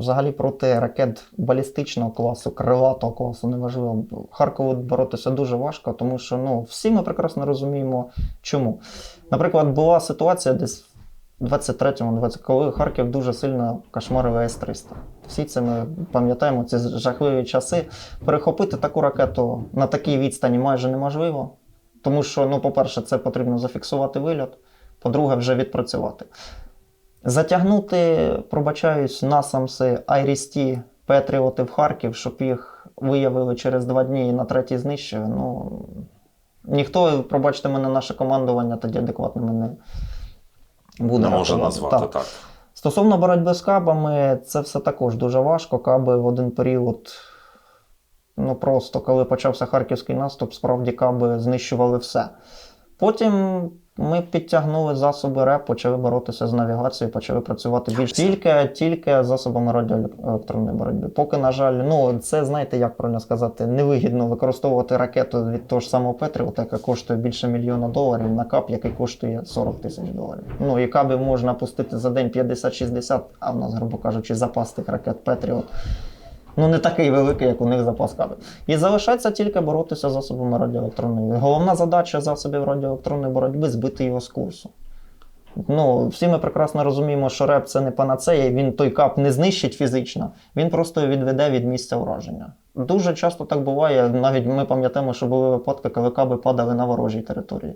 взагалі проти ракет балістичного класу, крилатого класу, неважливо. Харкову боротися дуже важко, тому що ну, всі ми прекрасно розуміємо, чому. Наприклад, була ситуація десь в 23-му, 20 коли Харків дуже сильно кошмарив С-300. Всі це ми пам'ятаємо, ці жахливі часи. Перехопити таку ракету на такій відстані майже неможливо. Тому що, ну, по-перше, це потрібно зафіксувати вильот, по-друге, вже відпрацювати. Затягнути, пробачаюсь, насамси Айрісті Петріоти в Харків, щоб їх виявили через два дні і на третій знищили. Ну, ніхто, пробачте мене, наше командування тоді адекватними не буде. Не може назвати Так. так. Стосовно боротьби з кабами, це все також дуже важко. Каби в один період, ну просто коли почався харківський наступ, справді каби знищували все. Потім ми підтягнули засоби РЕП, почали боротися з навігацією, почали працювати більш тільки, тільки засобами радіоелектронної боротьби. Поки, на жаль, ну це знаєте, як правильно сказати, невигідно використовувати ракету від того ж самого Петріота, яка коштує більше мільйона доларів, на кап, який коштує 40 тисяч доларів. Ну і каби можна пустити за день 50-60, а в нас, грубо кажучи, запас тих ракет Петріот. Ну, не такий великий, як у них запас каби. І залишається тільки боротися з засобами радіоелектронної. Головна задача засобів радіоелектронної боротьби збити його з курсу. Ну, всі ми прекрасно розуміємо, що реп це не панацея, він той кап не знищить фізично, він просто відведе від місця ураження. Дуже часто так буває. Навіть ми пам'ятаємо, що були випадки, коли каби падали на ворожій території.